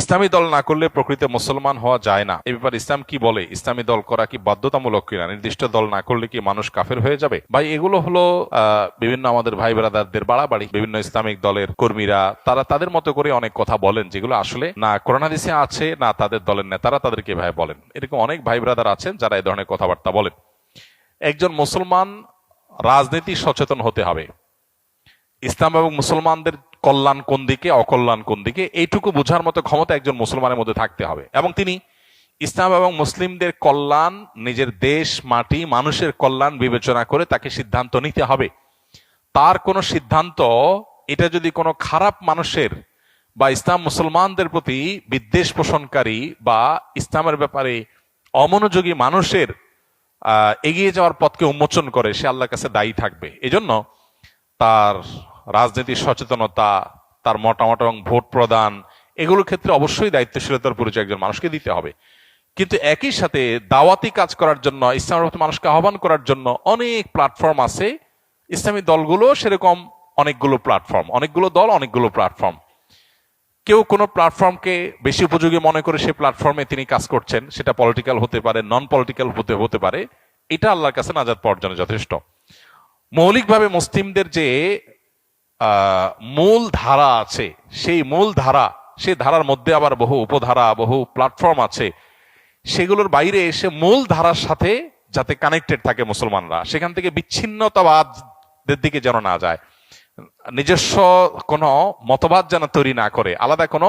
ইসলামী দল না করলে প্রকৃত মুসলমান হওয়া যায় না। এ ব্যাপারে ইসলাম কি বলে? ইসলামী দল করা কি বাধ্যতামূলক কিনা? নির্দিষ্ট দল না করলে কি মানুষ কাফের হয়ে যাবে? ভাই, এগুলো হলো বিভিন্ন আমাদের ভাই ব্রাদারদের বাড়াবাড়ি। বিভিন্ন ইসলামিক দলের কর্মীরা, তারা তাদের মতো করে অনেক কথা বলেন যেগুলো আসলে না কোরআন হাদিসে আছে, না তাদের দলের নেতারা তাদেরকে ভাই বলেন। এরকম অনেক ভাই ব্রাদার আছেন যারা এই ধরনের কথাবার্তা বলেন। একজন মুসলমান রাজনীতি সচেতন হতে হবে। ইসলাম এবং মুসলমানদের কল্যাণ কোন দিকে, অকল্যাণ কোন দিকে, এইটুকু বোঝার মতো ক্ষমতা একজন মুসলমানের মধ্যে থাকতে হবে। এবং তিনি ইসলাম এবং মুসলিমদের কল্যাণ, নিজের দেশ, মাটি, মানুষের কল্যাণ বিবেচনা করে তাকে সিদ্ধান্ত নিতে হবে। তার কোনো সিদ্ধান্ত, এটা যদি কোনো খারাপ মানুষের বা ইসলাম মুসলমানদের প্রতি বিদ্বেষ পোষণকারী বা ইসলামের ব্যাপারে অমনোযোগী মানুষের এগিয়ে যাওয়ার পথকে উন্মোচন করে, সে আল্লাহর কাছে দায়ী থাকবে। এজন্য তার রাজনীতির সচেতনতা, তার মতামত এবং ভোট প্রদান, এগুলোর ক্ষেত্রে অবশ্যই দায়িত্বশীলতার পরিচয় একজন মানুষকে দিতে হবে। কিন্তু একই সাথে দাওয়াতি কাজ করার জন্য ইসলামের মানুষকে আহ্বান করার জন্য অনেক প্ল্যাটফর্ম আছে। ইসলামী দলগুলো সেরকম অনেকগুলো প্ল্যাটফর্ম অনেকগুলো দল, অনেকগুলো প্ল্যাটফর্ম কেউ কোনো প্ল্যাটফর্মকে বেশি উপযোগী মনে করে সেই প্ল্যাটফর্মে তিনি কাজ করছেন, সেটা পলিটিক্যাল হতে পারে নন পলিটিক্যাল হতে হতে পারে, এটা আল্লাহর কাছে নাজাদ পাওয়ার জন্য যথেষ্ট। মৌলিকভাবে মুসলিমদের যে মূল ধারা আছে। সেই মূল ধারা, সেই ধারার মধ্যে আবার বহু উপধারা, বহু প্ল্যাটফর্ম আছে। সেগুলোর বাইরে এসে মূল ধারার সাথে যাতে কানেক্টেড থাকে মুসলমানরা, সেখান থেকে বিচ্ছিন্নতাবাদের দিকে যেন না যায়। নিজস্ব কোনো মতবাদ যেন তৈরি না করে, আলাদা কোনো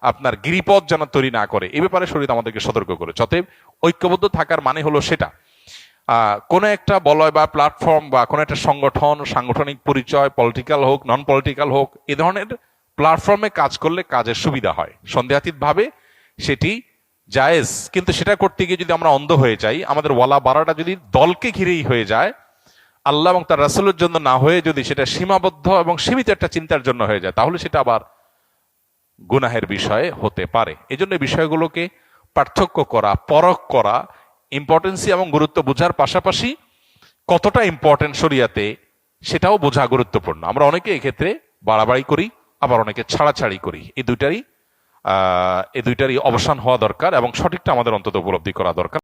আপনার গিরিপথ যেন তৈরি না করে, এ ব্যাপারে শরীর আমাদেরকে সতর্ক করে অতএব ঐক্যবদ্ধ থাকার মানে হলো সেটা। কোনো একটা বলয় বা প্ল্যাটফর্ম বা কোনো একটা সংগঠন, সাংগঠনিক পরিচয় পলিটিক্যাল হোক নন পলিটিক্যাল হোক, এ ধরনের প্ল্যাটফর্মে কাজ করলে কাজের সুবিধা হয়। সন্দেহাতীত ভাবে সেটি জায়েজ। কিন্তু সেটা করতে গিয়ে যদি আমরা অন্ধ হয়ে যাই, আমাদের ওয়ালা বাড়াটা যদি দলকে ঘিরেই হয়ে যায়, আল্লাহ এবং তার রাসূলের জন্য না হয়ে যদি সেটা সীমাবদ্ধ এবং সীমিত একটা চিন্তার জন্য হয়ে যায়, তাহলে সেটা আবার গুনাহের বিষয়ে হতে পারে। এই জন্য এই বিষয়গুলোকে পার্থক্য করা, পরখ করা ইম্পর্টেন্সি এবং গুরুত্ব বোঝার পাশাপাশি কতটা ইম্পর্টেন্ট শরিয়াতে সেটাও বোঝা গুরুত্বপূর্ণ। আমরা অনেকে এক্ষেত্রে বাড়াবাড়ি করি, আবার অনেকে ছাড়াছাড়ি করি। এই দুইটারই এই দুইটারই অবসান হওয়া দরকার এবং সঠিকটা আমাদের অন্তত উপলব্ধি করা দরকার।